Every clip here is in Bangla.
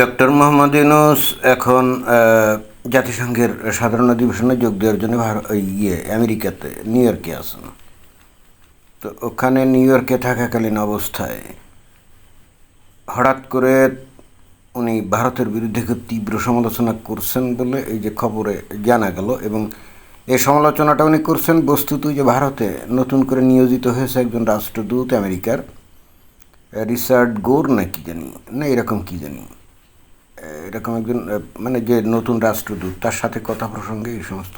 ডক্টর মোহাম্মদ ইউনুস এখন জাতিসংঘের সাধারণ অধিবেশনে যোগ দেওয়ার জন্য ইয়ে আমেরিকাতে, নিউ ইয়র্কে আছেন। তো ওখানে নিউ ইয়র্কে থাকাকালীন অবস্থায় হঠাৎ করে উনি ভারতের বিরুদ্ধে খুব তীব্র সমালোচনা করছেন বলে এই যে খবরে জানা গেল এবং এই সমালোচনাটা উনি করছেন বস্তুত যে ভারতে নতুন করে নিয়োজিত হয়েছে একজন রাষ্ট্রদূত আমেরিকার, রিচার্ড গোর না কি জানি, না এরকম কি জানি। এরকম একজন মানে যে নতুন রাষ্ট্রদূত, তার সাথে কথা প্রসঙ্গে এই সমস্ত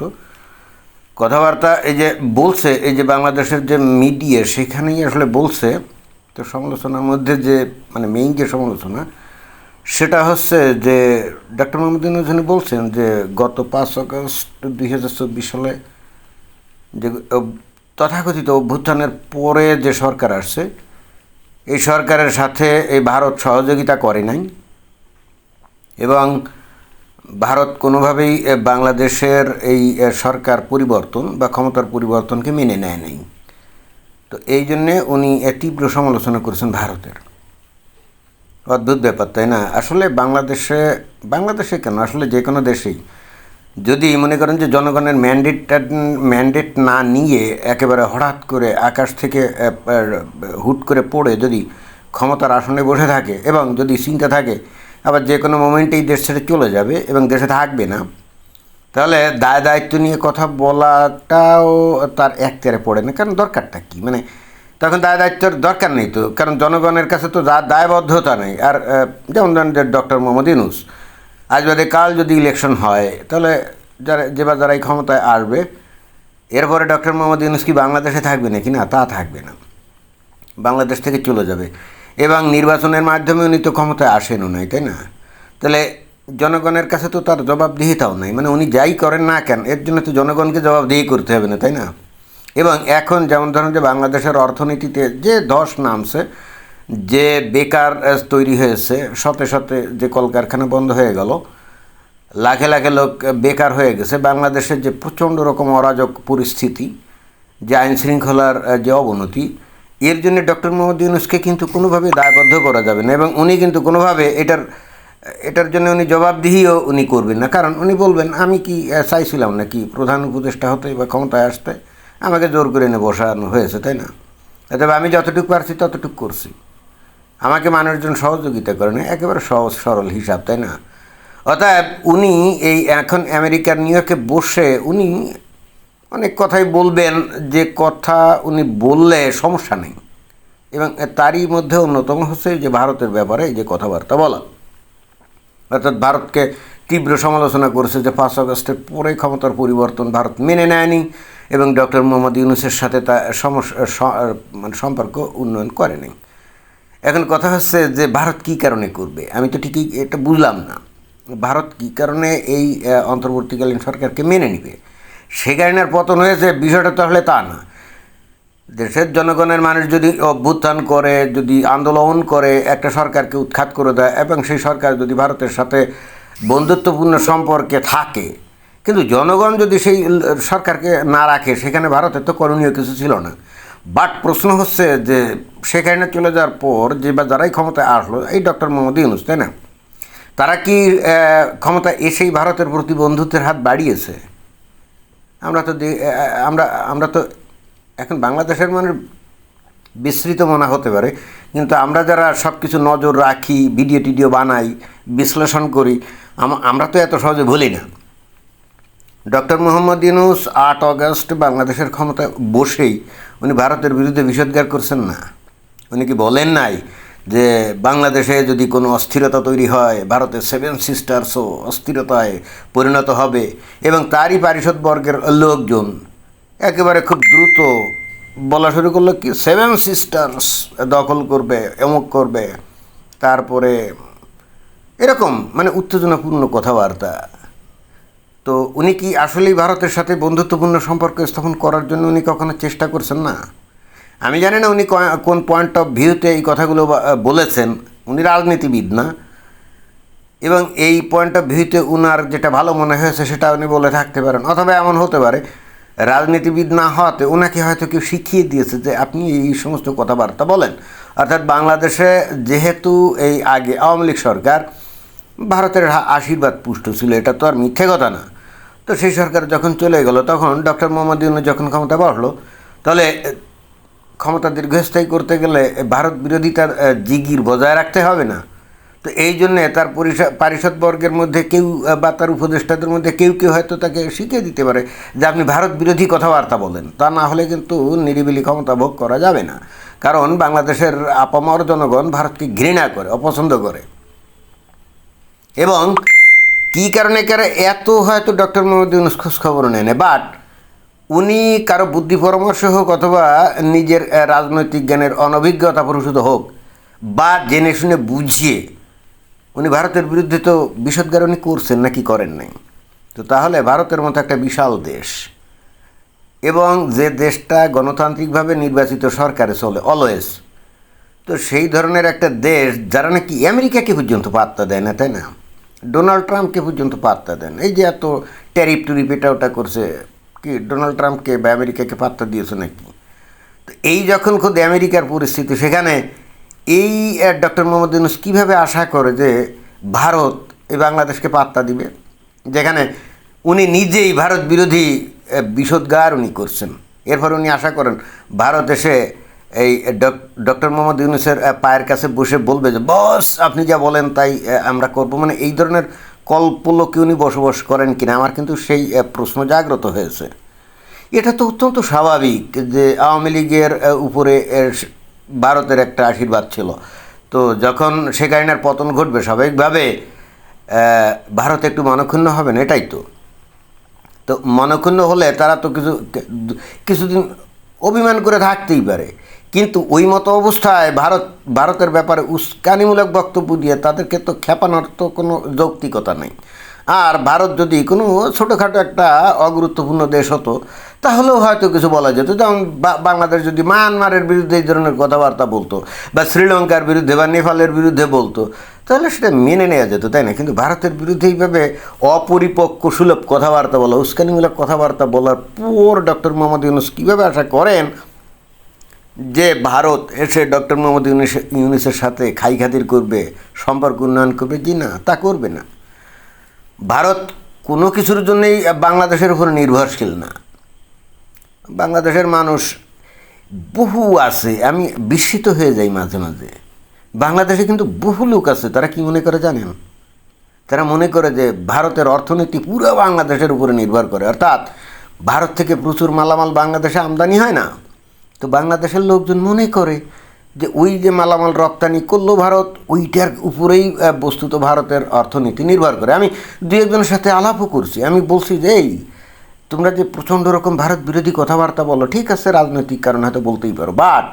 কথাবার্তা, এই যে বলছে, এই যে বাংলাদেশের যে মিডিয়া, সেখানেই আসলে বলছে, তো সমালোচনার মধ্যে যে মানে মেইন যে সমালোচনা, সেটা হচ্ছে যে ডক্টর মোহাম্মদ ইউনুস বলছেন যে, গত পাঁচ আগস্ট দুই হাজার চব্বিশ সালে যে তথাকথিত অভ্যুত্থানের পরে যে সরকার আসছে, এই সরকারের সাথে এই ভারত সহযোগিতা করে নাই। এবং ভারত কোনোভাবেই বাংলাদেশের এই সরকার পরিবর্তন বা ক্ষমতার পরিবর্তনকে মেনে নেয় নাই। তো এই জন্যে উনি তীব্র সমালোচনা করেছেন ভারতের। অদ্ভুত ব্যাপার, তাই না? আসলে বাংলাদেশে বাংলাদেশে কেন? আসলে যে কোনো দেশেই। যদি মনে করেন যে জনগণের ম্যান্ডেটটা, ম্যান্ডেট না নিয়ে একেবারে হঠাৎ করে আকাশ থেকে হুট করে পড়ে যদি ক্ষমতার আসনে বসে থাকে এবং যদি চিন্তা থাকে আবার যে কোনো মোমেন্টেই দেশ ছেড়ে চলে যাবে এবং দেশে থাকবে না। তাহলে দায় দায়িত্ব নিয়ে কথা বলাটাও তার একতারে পড়ে না। কারণ দরকারটা কী? মানে তখন দায় দায়িত্বের দরকার নেই তো। কারণ জনগণের কাছে তো দায়বদ্ধতা নেই। আর যেমন ধরেন যে ডক্টর মোহাম্মদ ইউনুস, আজ বাদে কাল যদি ইলেকশন হয়, তাহলে যারা যে বা যারা এই ক্ষমতায় আসবে, এরপরে ডক্টর মোহাম্মদ ইউনুস কি বাংলাদেশে থাকবে নাকি না? তা থাকবে না। বাংলাদেশ থেকে চলে যাবে। এবং নির্বাচনের মাধ্যমে উনি তো ক্ষমতায় আসেনও নাই, তাই না? তাহলে জনগণের কাছে তো তার জবাবদিহিতাও নাই মানে উনি যাই করেন না কেন, এর জন্য তো জনগণকে জবাবদিহি করতে হবে না, তাই না? এবং এখন যেমন ধরেন যে বাংলাদেশের অর্থনীতিতে যে ধস নামছে, যে বেকার তৈরি হয়েছে শতে শতে যে কলকারখানা বন্ধ হয়ে গেল, লাখে লাখে লোক বেকার হয়ে গেছে, বাংলাদেশের যে প্রচণ্ড রকম অরাজক পরিস্থিতি, যে আইন শৃঙ্খলার যে অবনতি এর জন্য ডক্টর মোহাম্মদ ইউনুসকে কিন্তু কোনোভাবে দায়বদ্ধ করা যাবে না এবং উনি কিন্তু কোনোভাবে এটার এটার জন্য উনি জবাবদিহিও উনি করবেন না। কারণ উনি বলবেন, আমি কি চাইছিলাম না কি প্রধান উপদেষ্টা হতে বা ক্ষমতায় আসতে? আমাকে জোর করে এনে বসানো হয়েছে, তাই না? তবে আমি যতটুকু পারছি ততটুকু করছি। আমাকে মানুষজন সহযোগিতা করে না, একেবারে সহজ, সরল হিসাব, তাই না? অতএব উনি এই এখন আমেরিকার নিউ ইয়র্কে বসে উনি অনেক কথাই বলবেন, যে কথা উনি বললে সমস্যা নেই। এবং তারই মধ্যে অন্যতম হচ্ছে যে ভারতের ব্যাপারে এই যে কথাবার্তা বলা। অর্থাৎ ভারতকে তীব্র সমালোচনা করেছে যে পাঁচ আগস্টের পরে ক্ষমতার পরিবর্তন ভারত মেনে নেয়নি এবং ডক্টর মোহাম্মদ ইউনুসের সাথে তা সমস্যা মানে সম্পর্ক উন্নয়ন করেনি। এখন কথা হচ্ছে যে ভারত কী কারণে করবে? আমি তো ঠিকই এটা বুঝলাম না। ভারত কী কারণে এই অন্তর্বর্তীকালীন সরকারকে মেনে নিবে? সে কারণে পতন হয়েছে বিষয়টা তাহলে তা না। দেশের জনগণের মানুষ যদি অভ্যুত্থান করে যদি আন্দোলন করে একটা সরকারকে উৎখাত করে দেয় এবং সেই সরকার যদি ভারতের সাথে বন্ধুত্বপূর্ণ সম্পর্কে থাকে কিন্তু জনগণ যদি সেই সরকারকে না রাখে সেখানে ভারতের তো করণীয় কিছু ছিল না। বাট প্রশ্ন হচ্ছে যে সেখানে চলে যাওয়ার পর যে বা যারাই ক্ষমতায় আসলো এই ডক্টর মোহাম্মদ ইউনুস তাই না? তারা কি আহ, ক্ষমতায় এসেই ভারতের প্রতি বন্ধুত্বের হাত বাড়িয়েছে? আমরা তো আমরা আমরা তো এখন বাংলাদেশের মানে বিস্তৃত মনে হতে পারে। কিন্তু আমরা যারা সব কিছু নজর রাখি, ভিডিও টিডিও বানাই, বিশ্লেষণ করি, আম- আমরা তো এত সহজে ভুলি না। ডক্টর মোহাম্মদ ইউনুস আট অগস্ট বাংলাদেশের ক্ষমতা বসেই উনি ভারতের বিরুদ্ধে বিষোদ্গার করছেন না। উনি কি বলেন নাই? যে বাংলাদেশে যদি কোনো অস্থিরতা তৈরি হয়, ভারতের সেভেন সিস্টার্সও অস্থিরতায় পরিণত হবে এবং তারই পারিষদ বর্গের লোকজন একেবারে খুব দ্রুত বলা শুরু করল কি সেভেন সিস্টার্স দখল করবে এমক করবে। তারপরে এরকম মানে উত্তেজনাপূর্ণ কথাবার্তা। তো উনি কি আসলেই ভারতের সাথে বন্ধুত্বপূর্ণ সম্পর্ক স্থাপন করার জন্য উনি কখনো চেষ্টা করছেন না? আমি জানি না উনি কোন পয়েন্ট অফ ভিউতে এই কথাগুলো বলেছেন। উনি রাজনীতিবিদ না। এবং এই পয়েন্ট অফ ভিউতে উনার যেটা ভালো মনে হয়েছে সেটা উনি বলে থাকতে পারেন, অথবা এমন হতে পারে, রাজনীতিবিদ না হওয়াতে ওনাকে হয়তো কেউ শিখিয়ে দিয়েছে যে আপনি এই সমস্ত কথাবার্তা বলেন। অর্থাৎ বাংলাদেশে যেহেতু এই আগে আওয়ামী লীগ সরকার ভারতের আশীর্বাদ পুষ্ট ছিল, এটা তো আর মিথ্যে কথা না। তো সেই সরকার যখন চলে গেল, তখন ডক্টর মোহাম্মদ ইউনুস যখন ক্ষমতা বসল, তাহলে ক্ষমতা দীর্ঘস্থায়ী করতে গেলে ভারত বিরোধিতার জিগির বজায় রাখতে হবে না। তো এই জন্যে তার পরিষদ বর্গের মধ্যে কেউ বা তার উপদেষ্টাদের মধ্যে কেউ কেউ হয়তো তাকে শিখিয়ে দিতে পারে যে আপনি ভারত বিরোধী কথাবার্তা বলেন। তা না হলে কিন্তু নিরিবিলি ক্ষমতা ভোগ করা যাবে না। কারণ বাংলাদেশের আপামর জনগণ ভারতকে ঘৃণা করে, অপছন্দ করে। এবং কী কারণে কারে এত হয়তো ডক্টর মোহাম্মদ ইউনুস খোঁজ খবর বাট উনি কারও বুদ্ধি পরামর্শ হোক অথবা নিজের রাজনৈতিক জ্ঞানের অনভিজ্ঞতা প্রসূত হোক, বা জেনে শুনে বুঝিয়ে, উনি ভারতের বিরুদ্ধে তো বিষদগার উনি করছেন নাকি করেন নাই। তো তাহলে ভারতের মতো একটা বিশাল দেশ এবং যে দেশটা গণতান্ত্রিকভাবে নির্বাচিত সরকারে চলে, অলওয়েজ, তো সেই ধরনের একটা দেশ যারা নাকি আমেরিকাকে পর্যন্ত পাত্তা দেয় না, তাই না? ডোনাল্ড ট্রাম্পকে পর্যন্ত পাত্তা দেন এই যে এত ট্যারিফ টুরিপ এটা ওটা করছে কি ডোনাল্ড ট্রাম্পকে বা আমেরিকাকে পাত্তা দিয়েছে নাকি? তো এই যখন খুদ আমেরিকার পরিস্থিতি, সেখানে এই ডক্টর মোহাম্মদ ইউনুস কীভাবে আশা করে যে ভারত এই বাংলাদেশকে পাত্তা দিবে? যেখানে উনি নিজেই ভারত বিরোধী বিষোদ্গার উনি করছেন। এরপর উনি আশা করেন ভারত এসে এই ডক্টর মোহাম্মদ ইউনুসের পায়ের কাছে বসে বলবে যে, বস, আপনি যা বলেন তাই আমরা করব। মানে এই ধরনের কল্পলোকে উনি বসবাস করেন কিনা, আমার কিন্তু সেই প্রশ্ন জাগ্রত হয়েছে। এটা তো অত্যন্ত স্বাভাবিক যে আওয়ামী লীগের উপরে ভারতের একটা আশীর্বাদ ছিল। তো যখন শেখ হাসিনার পতন ঘটবে, স্বাভাবিকভাবে ভারত একটু মনক্ষুণ্ণ হবেন এটাই তো। তো মনক্ষুণ্ণ হলে তারা তো কিছু কিছুদিন অভিমান করে থাকতেই পারে। কিন্তু ওই মতো অবস্থায় ভারত, ভারতের ব্যাপারে উস্কানিমূলক বক্তব্য দিয়ে তাদেরকে তো খেপানোর তো কোনো যৌক্তিকতা নেই। আর ভারত যদি কোনো ছোটোখাটো একটা অগুরুত্বপূর্ণ দেশ হতো, তাহলেও হয়তো কিছু বলা যেত। যেমন বাংলাদেশ যদি মায়ানমারের বিরুদ্ধে এই ধরনের কথাবার্তা বলতো, বা শ্রীলঙ্কার বিরুদ্ধে, বা নেপালের বিরুদ্ধে বলতো, তাহলে সেটা মেনে নেওয়া যেত, তাই না? কিন্তু ভারতের বিরুদ্ধে এইভাবে অপরিপক্ক, সুলভ কথাবার্তা বলা, উস্কানিমূলক কথাবার্তা বলার পুর ডক্টর মোহাম্মদ ইউনুস কীভাবে আশা করেন যে ভারত এসে ডক্টর মোহাম্মদ ইউনিস, ইউনুসের সাথে খাই খাতির করবে, সম্পর্ক উন্নয়ন করবে কি না, তা করবে না। ভারত কোনো কিছুর জন্যই বাংলাদেশের উপর নির্ভরশীল না। বাংলাদেশের মানুষ বহু আছে, আমি বিস্মিত হয়ে যাই মাঝে মাঝে। বাংলাদেশে কিন্তু বহু লোক আছে, তারা কি মনে করে জানেন? তারা মনে করে যে ভারতের অর্থনীতি পুরো বাংলাদেশের উপরে নির্ভর করে। অর্থাৎ ভারত থেকে প্রচুর মালামাল বাংলাদেশে আমদানি হয় না। তো বাংলাদেশের লোকজন মনে করে যে ওই যে মালামাল রপ্তানি করল ভারত, ওইটার উপরেই বস্তুত ভারতের অর্থনীতি নির্ভর করে। আমি দু একজনের সাথে আলাপও করছি। আমি বলছি যে, এই, তোমরা যে প্রচণ্ড রকম ভারত বিরোধী কথাবার্তা বলো, ঠিক আছে, রাজনৈতিক কারণ হয়তো বলতেই পারো বাট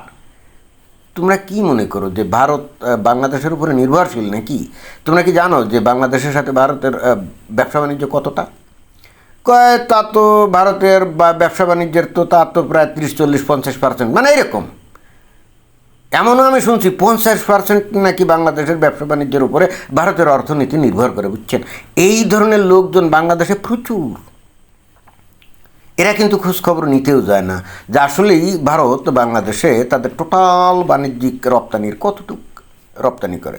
তোমরা কি মনে করো যে ভারত বাংলাদেশের উপরে নির্ভরশীল নাকি? তোমরা কি জানো যে বাংলাদেশের সাথে ভারতের ব্যবসা বাণিজ্য কতটা? কয়, তা তো ভারতের বা ব্যবসা বাণিজ্যের তো তা তো প্রায় তিরিশ, চল্লিশ, পঞ্চাশ পার্সেন্ট মানে এরকম। এমনও আমি শুনছি, পঞ্চাশ পার্সেন্ট নাকি বাংলাদেশের ব্যবসা বাণিজ্যের উপরে ভারতের অর্থনীতি নির্ভর করে, বুঝছেন? এই ধরনের লোকজন বাংলাদেশে প্রচুর। এরা কিন্তু খোঁজখবর নিতেও যায় না যে আসলেই ভারত বাংলাদেশে তাদের টোটাল বাণিজ্যিক রপ্তানির কতটুক রপ্তানি করে।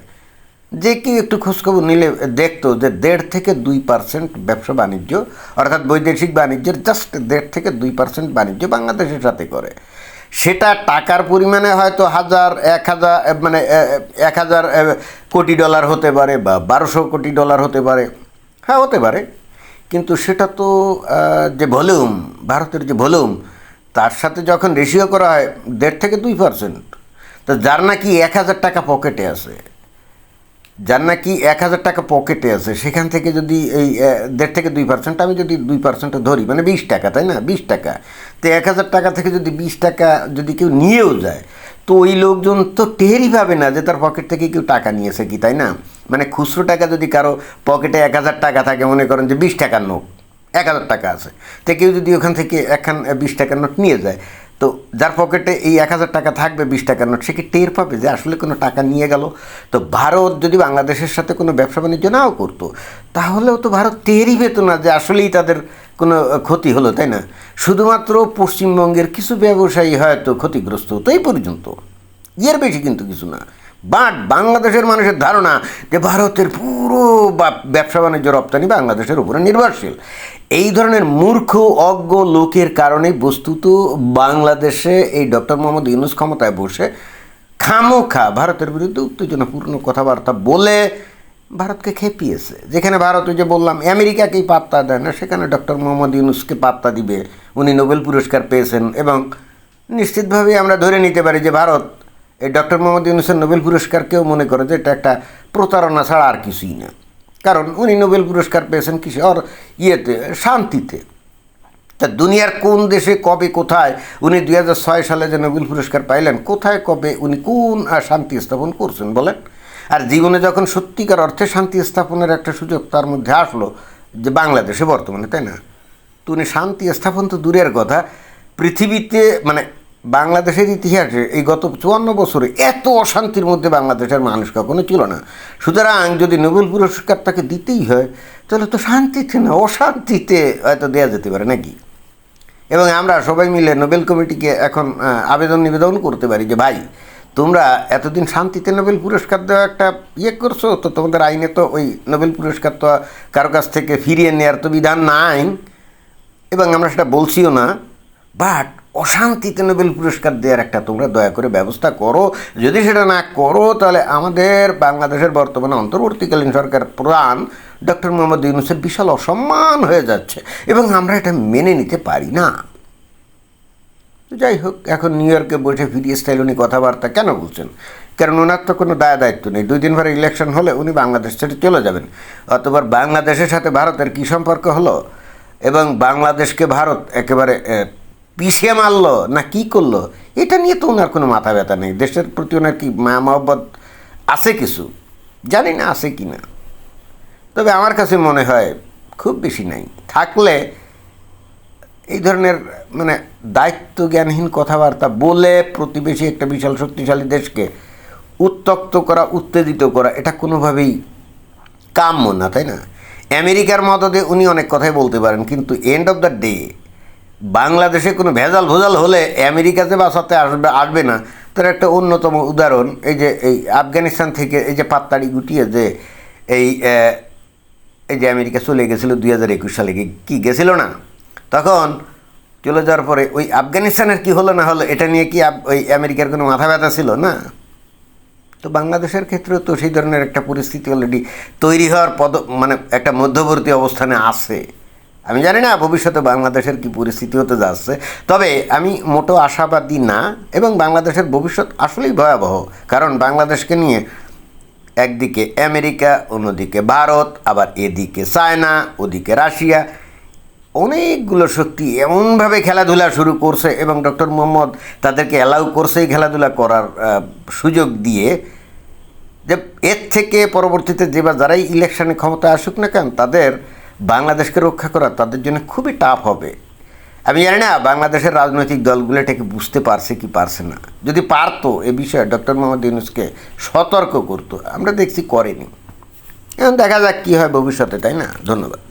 যে কেউ একটু খোঁজখবর নিলে দেখতো যে দেড় থেকে দুই পার্সেন্ট ব্যবসা বাণিজ্য, অর্থাৎ বৈদেশিক বাণিজ্যের জাস্ট দেড় থেকে দুই পার্সেন্ট বাণিজ্য বাংলাদেশের সাথে করে। সেটা টাকার পরিমাণে হয়তো হাজার, এক হাজার মানে এক হাজার কোটি ডলার হতে পারে বা বারোশো কোটি ডলার হতে পারে। হ্যাঁ হতে পারে। কিন্তু সেটা তো যে ভলিউম ভারতের যে ভলিউম তার সাথে যখন রেশিও করা হয়, দেড় থেকে দুই পার্সেন্ট তো যার নাকি এক হাজার টাকা পকেটে আছে। যার নাকি এক হাজার টাকা পকেটে আছে, সেখান থেকে যদি এই দেড় থেকে দুই পার্সেন্ট আমি যদি দুই পার্সেন্ট ধরি মানে বিশ টাকা, তাই না? বিশ টাকা। তো এক হাজার টাকা থেকে যদি বিশ টাকা যদি কেউ নিয়েও যায়, তো ওই লোকজন তো টেরই পাবে না যে তার পকেট থেকে কেউ টাকা নিয়েছে কি, তাই না? মানে খুচরো টাকা যদি কারও পকেটে এক হাজার টাকা থাকে, মনে করেন যে বিশ টাকার নোট, এক হাজার টাকা আছে, তো কেউ যদি ওখান থেকে একখান বিশ টাকার নোট নিয়ে যায় তো যার পকেটে এই এক হাজার টাকা থাকবে, বিশ টাকার নোট, সে কি টের পাবে যে আসলে কোনো টাকা নিয়ে গেল? তো ভারত যদি বাংলাদেশের সাথে কোনো ব্যবসা বাণিজ্য নাও করতো, তাহলেও তো ভারত টেরই পেত না যে আসলেই তাদের কোনো ক্ষতি হলো, তাই না? শুধুমাত্র পশ্চিমবঙ্গের কিছু ব্যবসায়ী হয়তো ক্ষতিগ্রস্ত হতো এই পর্যন্ত। এর বেশি কিন্তু কিছু না। বাট বাংলাদেশের মানুষের ধারণা যে ভারতের পুরো ব্যবসা বাণিজ্য রপ্তানি বাংলাদেশের উপরে নির্ভরশীল। এই ধরনের মূর্খ, অজ্ঞ লোকের কারণে বস্তুত বাংলাদেশে এই ডক্টর মোহাম্মদ ইউনুস ক্ষমতায় বসে খামোখা ভারতের বিরুদ্ধে উত্তেজনাপূর্ণ কথাবার্তা বলে ভারতকে খেপিয়েছে। যেখানে ভারত ওই যে বললাম, আমেরিকাকেই পাত্তা দেয় না, সেখানে ডক্টর মোহাম্মদ ইউনুসকে পাত্তা দিবে। উনি নোবেল পুরস্কার পেয়েছেন এবং নিশ্চিতভাবে আমরা ধরে নিতে পারি যে ভারত এই ডক্টর মোহাম্মদ ইউনুসের নোবেল পুরস্কার কেউ মনে করে যে এটা একটা প্রতারণা ছাড়া আর কিছুই না। কারণ উনি নোবেল পুরস্কার পেয়েছেন কিসে? আর ইয়েতে, শান্তিতে। তা দুনিয়ার কোন দেশে, কবে, কোথায় উনি দু হাজার ছয় সালে যে নোবেল পুরস্কার পাইলেন, কোথায়, কবে উনি কোন শান্তি স্থাপন করছেন বলেন? আর জীবনে যখন সত্যিকার অর্থে শান্তি স্থাপনের একটা সুযোগ তার মধ্যে আসলো যে বাংলাদেশে বর্তমানে, তাই না? তো উনি শান্তি স্থাপন তো দূরের কথা। পৃথিবীতে মানে বাংলাদেশের ইতিহাসে এই গত চুয়ান্ন বছরে এত অশান্তির মধ্যে বাংলাদেশের মানুষ কখনো ছিল না। সুতরাং যদি নোবেল পুরস্কার তাকে দিতেই হয়, তাহলে তো শান্তিতে না, অশান্তিতে হয়তো দেওয়া যেতে পারে, নাকি? এবং আমরা সবাই মিলে নোবেল কমিটিকে এখন আবেদন নিবেদন করতে পারি যে, ভাই, তোমরা এতদিন শান্তিতে নোবেল পুরস্কার দেওয়া একটা ইয়ে করছ, তো তোমাদের আইনে তো ওই নোবেল পুরস্কার তো কারও কাছ থেকে ফিরিয়ে নেওয়ার তো বিধান নাই। এবং আমরা সেটা বলছিও না বাট অশান্তিতে নোবেল পুরস্কার দেওয়ার একটা তোমরা দয়া করে ব্যবস্থা করো। যদি সেটা না করো, তাহলে আমাদের বাংলাদেশের বর্তমানে অন্তর্বর্তীকালীন সরকার প্রধান ডক্টর মোহাম্মদ ইউনুসের বিশাল অসম্মান হয়ে যাচ্ছে এবং আমরা এটা মেনে নিতে পারি না। যাই হোক, এখন নিউ ইয়র্কে বসে ফিরিয়ে স্টাইল উনি কথাবার্তা কেন বলছেন? কারণ ওনার তো কোনো দায় দায়িত্ব নেই। দুই দিন পরে ইলেকশন হলে উনি বাংলাদেশ ছেড়ে চলে যাবেন। অথবা বাংলাদেশের সাথে ভারতের কী সম্পর্ক হলো? এবং বাংলাদেশকে ভারত একেবারে পিছিয়ে মারলো না কি করল? এটা নিয়ে তো ওনার কোনো মাথা ব্যথা নেই। দেশের প্রতি ওনার কি মায়া মহব্বত আছে কিছু? জানি না আছে কি না। তবে আমার কাছে মনে হয় খুব বেশি নাই। থাকলে এই ধরনের মানে দায়িত্ব জ্ঞানহীন কথাবার্তা বলে প্রতিবেশী একটা বিশাল শক্তিশালী দেশকে উত্তক্ত করা, উত্তেজিত করা, এটা কোনোভাবেই কাম্য না, তাই না? আমেরিকার মদদে উনি অনেক কথাই বলতে পারেন, কিন্তু এন্ড অফ দ্য ডে বাংলাদেশে কোনো ভেজাল ভোজাল হলে আমেরিকাতে বাঁচাতে আসবে আসবে না। তার একটা অন্যতম উদাহরণ, এই যে, এই আফগানিস্তান থেকে এই যে পাত্তাড়ি গুটিয়ে যে এই এই যে আমেরিকা চলে গেছিল দুই হাজার একুশ সালে, কি- গেছিল না? তখন চলে যাওয়ার পরে ওই আফগানিস্তানের কি হলো না হলো, এটা নিয়ে কি ওই আমেরিকার কোনো মাথা ব্যথা ছিল না? তো বাংলাদেশের ক্ষেত্রেও তো সেই ধরনের একটা পরিস্থিতি অলরেডি তৈরি হওয়ার পদ মানে একটা মধ্যবর্তী অবস্থানে আছে। আমি জানি না ভবিষ্যতে বাংলাদেশের কি পরিস্থিতি হতে যাচ্ছে, তবে আমি মোটো আশাবাদী না এবং বাংলাদেশের ভবিষ্যৎ আসলেই ভয়াবহ, কারণ বাংলাদেশকে নিয়ে একদিকে আমেরিকা, অন্যদিকে ভারত, আবার এদিকে চায়না, ওদিকে রাশিয়া, অনেকগুলো শক্তি এমনভাবে খেলাধুলা শুরু করছে এবং ডক্টর মোহাম্মদ তাদেরকে অ্যালাউ করছে খেলাধুলা করার সুযোগ দিয়ে যে এর থেকে পরবর্তীতে যে বা যারাই ইলেকশনে ক্ষমতা আসুক না কেন, তাদের বাংলাদেশকে রক্ষা করা তাদের জন্য খুবই টাফ হবে। আমি জানি না, বাংলাদেশের রাজনৈতিক দলগুলো এটাকে বুঝতে পারছে কি পারছে না। যদি পারতো এ বিষয়ে ডক্টর মোহাম্মদ ইউনুসকে সতর্ক করতো, আমরা দেখছি করেনি। এখন দেখা যাক কী হয় ভবিষ্যতে, তাই না? ধন্যবাদ।